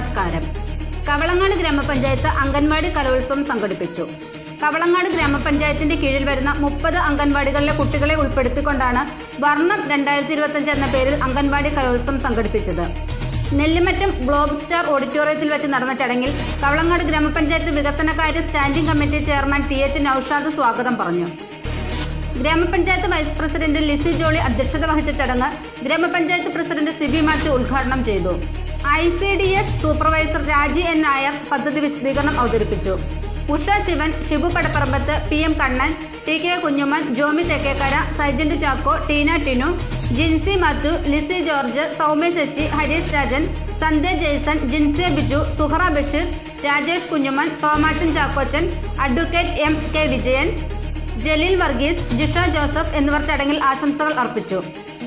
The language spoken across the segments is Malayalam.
പുരസ്കാരം കവളങ്ങാട് ഗ്രാമപഞ്ചായത്ത് അംഗൻവാടി കലോത്സവം സംഘടിപ്പിച്ചു. കവളങ്ങാട് ഗ്രാമപഞ്ചായത്തിന്റെ കീഴിൽ വരുന്ന മുപ്പത് അംഗൻവാടികളിലെ കുട്ടികളെ ഉൾപ്പെടുത്തിക്കൊണ്ടാണ് വർണം രണ്ടായിരത്തി ഇരുപത്തഞ്ച് എന്ന പേരിൽ അംഗൻവാടി കലോത്സവം സംഘടിപ്പിച്ചത്. നെല്ലിമറ്റം ഗ്ലോബ് സ്റ്റാർ ഓഡിറ്റോറിയത്തിൽ വെച്ച് നടന്ന ചടങ്ങിൽ കവളങ്ങാട് ഗ്രാമപഞ്ചായത്ത് വികസനകാര്യ standing committee chairman T H Noushad സ്വാഗതം പറഞ്ഞു. ഗ്രാമപഞ്ചായത്ത് വൈസ് പ്രസിഡന്റ് ലിസി ജോളി അധ്യക്ഷത വഹിച്ച ചടങ്ങ് ഗ്രാമപഞ്ചായത്ത് പ്രസിഡന്റ് സിബി മാത്യു ഉദ്ഘാടനം ചെയ്തു. I C D S supervisor Raji N Nair പദ്ധതി വിശദീകരണം അവതരിപ്പിച്ചു. Usha Sivan Shibu Padapparambath P M Kannan T K Kunjuman Jomy Thekkekara Sajent Chacko Teena Tinu Jincy Mathew Lissy George Soumya Sasi Harish Rajan Sandhya Jaison Jincy Biju Suhara Basheer Rajesh Kunjuman Thomachan Chackochan advocate M K Vijayan Jaleel Varghese Jisha Joseph എന്നിവർ ചടങ്ങിൽ ആശംസകൾ അർപ്പിച്ചു.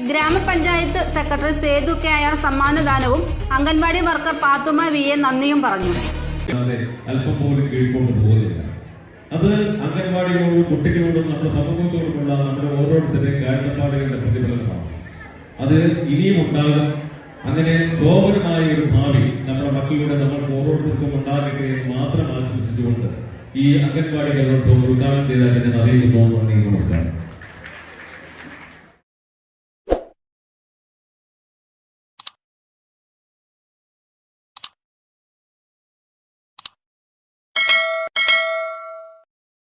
ഗ്രാമപഞ്ചായത്ത് secretary Sethu K R സമ്മാനദാനവും anganwadi worker Pathuma V A നന്ദിയും പറഞ്ഞു. അല്പം പോലും കീഴ്പോട്ട് പോകുന്നില്ല അത് അംഗൻവാടികളോടും കുട്ടികളോടും നമ്മുടെ സമൂഹത്തോടുമുള്ള നമ്മുടെ ഓരോരുത്തരുടെയും കാഴ്ചപ്പാടുകളുടെ പ്രതിഫലനമാണ്. അത് ഇനിയും ഉണ്ടാകും. അങ്ങനെ ശോഭനമായ ഒരു ഭാവി നമ്മുടെ മക്കളിലൂടെ നമ്മൾക്ക് ഓരോരുത്തർക്കും ഉണ്ടാകട്ടെ എന്ന് മാത്രം ആശംസിച്ചുകൊണ്ട് ഈ അംഗൻവാടി കലോത്സവം ഉദ്ഘാടനം ചെയ്തതിനെ അറിയിക്കുന്നു നന്ദി നമസ്കാരം.